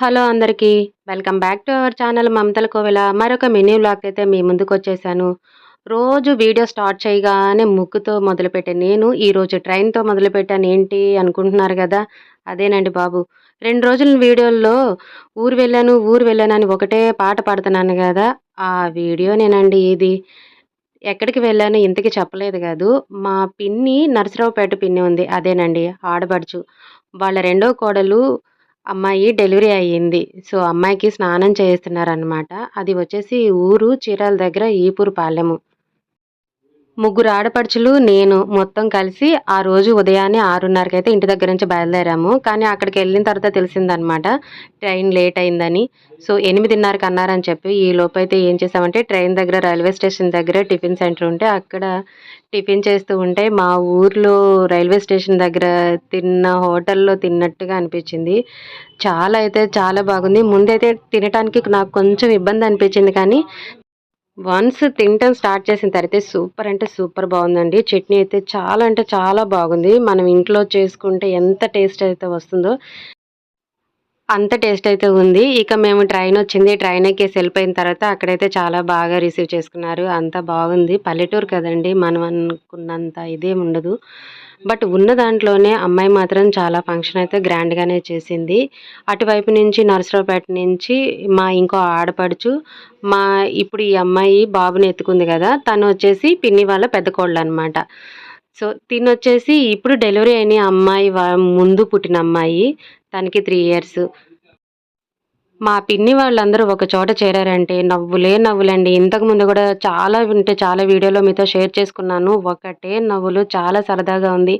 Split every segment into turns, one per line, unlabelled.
Hello అందరికీ welcome back to our channel మమతల కోవెల. మరొక mini vlog అయితే మీ ముందుకు వచ్చేసాను. రోజు వీడియో స్టార్ట్ చేయగానే ముక్కుతో మొదలుపెట్టాను నేను ఈరోజు ట్రైన్తో మొదలుపెట్టాను ఏంటి అనుకుంటున్నారు కదా? అదేనండి బాబు. రెండు రోజుల వీడియోల్లో ఊరు వెళ్ళాను ఊరు వెళ్ళాను అని ఒకటే పాట పాడుతున్నాను కదా? ఆ వీడియో నేనండి ఇది. ఎక్కడికి వెళ్ళాను ఇంతకీ చెప్పలేదు కాదు. మా పిన్ని నర్సరావుపేట పిన్ని ఉంది. అదేనండి ఆడబడుచు వాళ్ళ రెండో కోడలు అమ్మాయి డెలివరీ అయ్యింది. సో అమ్మాయికి స్నానం చేయిస్తున్నారనమాట అది వచ్చేసి ఊరు చీరాల దగ్గర ఈపూరు పాలెము. ముగ్గురు ఆడపడుచులు నేను మొత్తం కలిసి ఆ రోజు ఉదయాన్నే ఆరున్నరకి అయితే ఇంటి దగ్గర నుంచి బయలుదేరాము. కానీ అక్కడికి వెళ్ళిన తర్వాత తెలిసిందనమాట ట్రైన్ లేట్ అయిందని. సో ఎనిమిదిన్నరకి అన్నారని చెప్పి ఈ లోపైతే ఏం చేసామంటే ట్రైన్ దగ్గర రైల్వే స్టేషన్ దగ్గర టిఫిన్ సెంటర్ ఉంటే అక్కడ టిఫిన్ చేస్తూ ఉంటే మా ఊర్లో రైల్వే స్టేషన్ దగ్గర తిన్న హోటల్లో తిన్నట్టుగా అనిపించింది. చాలా అయితే చాలా బాగుంది. ముందైతే తినటానికి నాకు కొంచెం ఇబ్బంది అనిపించింది కానీ వన్స్ తినటం స్టార్ట్ చేసిన తర్వాత సూపర్ అంటే సూపర్ బాగుందండి. చట్నీ అయితే చాలా అంటే చాలా బాగుంది. మనం ఇంట్లో చేసుకుంటే ఎంత టేస్ట్ అయితే వస్తుందో అంత టేస్ట్ అయితే ఉంది. ఇక మేము ట్రైన్ వచ్చింది. ట్రైన్ ఎక్కేసి వెళ్ళిపోయిన తర్వాత అక్కడైతే చాలా బాగా రిసీవ్ చేసుకున్నారు. అంత బాగుంది. పల్లెటూరు కదండి మనం అనుకున్నంత ఇదేం ఉండదు. బట్ ఉన్న దాంట్లోనే అమ్మాయి మాత్రం చాలా ఫంక్షన్ అయితే గ్రాండ్గానే చేసింది. అటువైపు నుంచి నర్సరావుపేట నుంచి మా ఇంకో ఆడపడుచు మా ఇప్పుడు ఈ అమ్మాయి బాబుని ఎత్తుకుంది కదా తను వచ్చేసి పిన్ని వాళ్ళ పెద్ద కోళ్ళు అనమాట సో తినొచ్చేసి ఇప్పుడు డెలివరీ అయిన అమ్మాయి ముందు పుట్టిన అమ్మాయి తనకి త్రీ ఇయర్స్ మా పిన్ని వాళ్ళందరూ ఒక చోట చేరారంటే నవ్వులే నవ్వులండి. ఇంతకు ముందు కూడా చాలా ఉంటే చాలా వీడియోలో మీతో షేర్ చేసుకున్నాను. ఒకటే నవ్వులు చాలా సరదాగా ఉంది.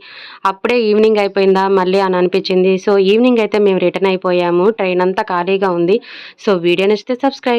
అప్పుడే ఈవినింగ్ అయిపోయిందా మళ్ళీ అని అనిపించింది. సో ఈవినింగ్ అయితే మేము రిటర్న్ అయిపోయాము. ట్రైన్ అంతా ఖాళీగా ఉంది. సో వీడియో నచ్చితే సబ్స్క్రైబ్